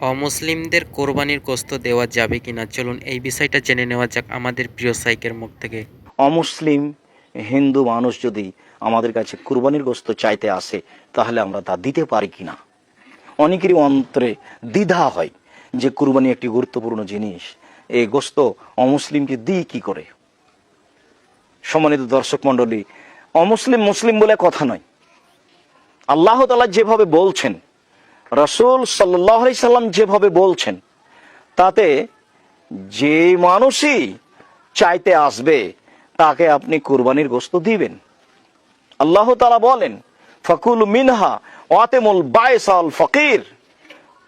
অমুসলিমদের কোরবানির গোস্ত দেওয়া যাবে কিনা? চলুন এই বিষয়টা জেনে নেওয়া যাক আমাদের প্রিয় সাইকের মুখ থেকে। অমুসলিম হিন্দু মানুষ যদি আমাদের কাছে কুরবানির গোস্ত চাইতে আসে, তাহলে আমরা তা দিতে পারি কিনা? অনেকেরই অন্তরে দ্বিধা হয় যে কুরবানি একটি গুরুত্বপূর্ণ জিনিস। এই গোস্ত অমুসলিমকে দিই কি করে? সম্মানিত দর্শক মন্ডলী অমুসলিম মুসলিম বলে কথা নয়। আল্লাহ তালা যেভাবে বলছেন রসুল সাল্লাহ সাল্লাম যেভাবে বলছেন, তাতে যে মানুষই চাইতে আসবে, তাকে আপনি কুরবানির গোস্ত দিবেন। আল্লাহ তালা বলেন, ফকুল মিনহা ওয়াতেমুল বায়সাল ফকির।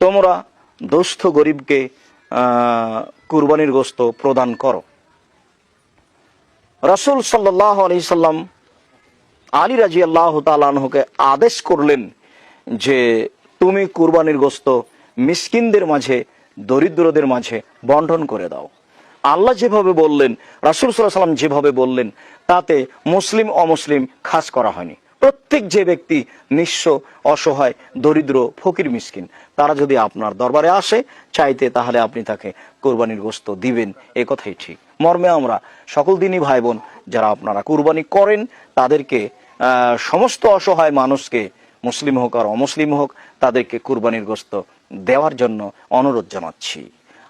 তোমরা দুস্থ গরিবকে কুরবানির গোস্ত প্রদান করো। রসুল সাল্লাহ আলি সাল্লাম আলী রাজি আল্লাহ তালানহকে আদেশ করলেন যে তুমি কুরবানির গোস্ত মিসকিনদের মাঝে, দরিদ্রদের মাঝে বন্টন করে দাও। আল্লাহ যেভাবে বললেন, রাসুল সাল্লাহ সাল্লাম যেভাবে বললেন, তাতে মুসলিম, অমুসলিম খাস করা হয়নি। প্রত্যেক যে ব্যক্তি নিঃস্ব, অসহায়, দরিদ্র, ফকির, মিসকিন, তারা যদি আপনার দরবারে আসে, চাইতে তাহলে আপনি তাকে কোরবানির গোস্ত দিবেন, এ কথাই ঠিক। মর্মে আমরা সকল দিনই ভাই বোন, যারা আপনারা কুরবানি করেন, তাদেরকে সমস্ত অসহায় মানুষকে মুসলিম হোক আর অমুসলিম হোক, তাদেরকে কুরবানির গোস্ত দেওয়ার জন্য অনুরোধ জানাচ্ছি।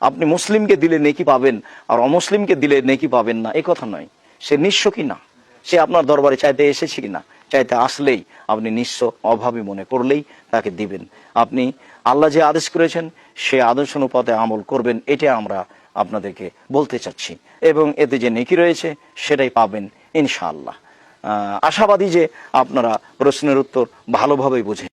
আপনি মুসলিমকে দিলে নেকি পাবেন আর অমুসলিমকে দিলে নেকি পাবেন না, এ কথা নয়। সে নিঃস্ব কি না সে আপনার দরবারে চাইতে এসেছে কিনা? চাইতে আসলেই আপনি নিঃস্ব, অভাবী মনে করলেই তাকে দিবেন। আপনি আল্লাহ যে আদেশ করেছেন, সে আদর্শ অনুপাতে আমল করবেন, এটা আমরা আপনাদেরকে বলতে চাচ্ছি। এবং এতে যে নেকি রয়েছে, সেটাই পাবেন, ইনশাআল্লাহ। আশাবাদী যে আপনারা প্রশ্নের উত্তর ভালোভাবেই বুঝে